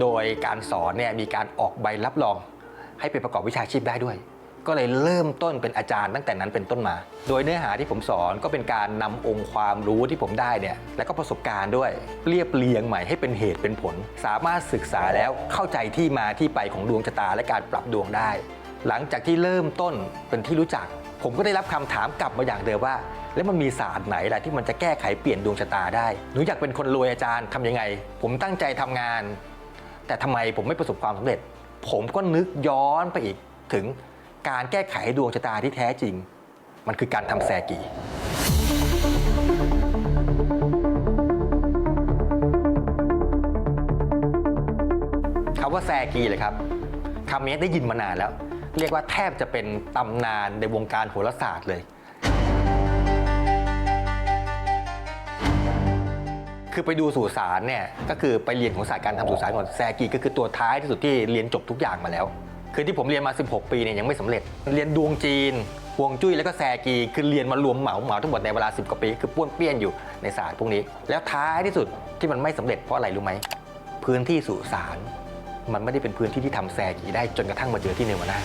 โดยการสอนเนี่ยมีการออกใบรับรอง ให้เป็นประกอบวิชาชีพได้ด้วย ก็เลยเริ่มต้นเป็นอาจารย์ตั้งแต่นั้นเป็นต้นมา โดยเนื้อหาที่ผมสอนก็เป็นการนำองค์ความรู้ที่ผมได้เนี่ยและก็ประสบการณ์ด้วย เรียบเรียงใหม่ให้เป็นเหตุเป็นผล สามารถศึกษาแล้วเข้าใจที่มาที่ไปของดวงชะตาและการปรับดวงได้ หลังจากที่เริ่มต้นเป็นที่รู้จัก ผมก็ได้รับคำถามกลับมาอย่างเดิมว่าแล้วมันมีศาสตร์ไหนล่ะที่มันจะแก้ไขเปลี่ยนดวงชะตาได้ หนูอยากเป็นคนรวยอาจารย์ทำยังไง ผมตั้งใจทำงาน แต่ทำไมผมไม่ประสบความสำเร็จ ผมก็นึกย้อนไปอีกถึงการแก้ไขดวงชะตาที่แท้จริง มันคือการทำแซกีคำว่าแซกีเลยครับคำนี้ได้ยินมานานแล้ว เรียกว่าแทบจะเป็นตำนานในวงการโหราศาสตร์เลย คือไปดูสู่สารเนี่ยก็คือไปเรียนของศาสตร์การทำสู่สารก่อนแซกีก็คือตัวท้ายที่สุดที่เรียนจบทุกอย่างมาแล้ว คือที่ผมเรียนมา 16 ปีเนี่ยยังไม่สำเร็จ เรียนดวงจีนฮวงจุ้ยแล้วก็แซกีคือเรียนมารวมเหมาเหมาทั้งหมดในเวลา 10 กว่าปี คือป้วนเปี้ยนอยู่ในศาสตร์พวกนี้ แล้วท้ายที่สุดที่มันไม่สำเร็จเพราะอะไรรู้ไหมพื้นที่สู่สารมันไม่ได้เป็นพื้นที่ที่ทำแซกีได้จนกระทั่งมาเจอที่เนวาน่า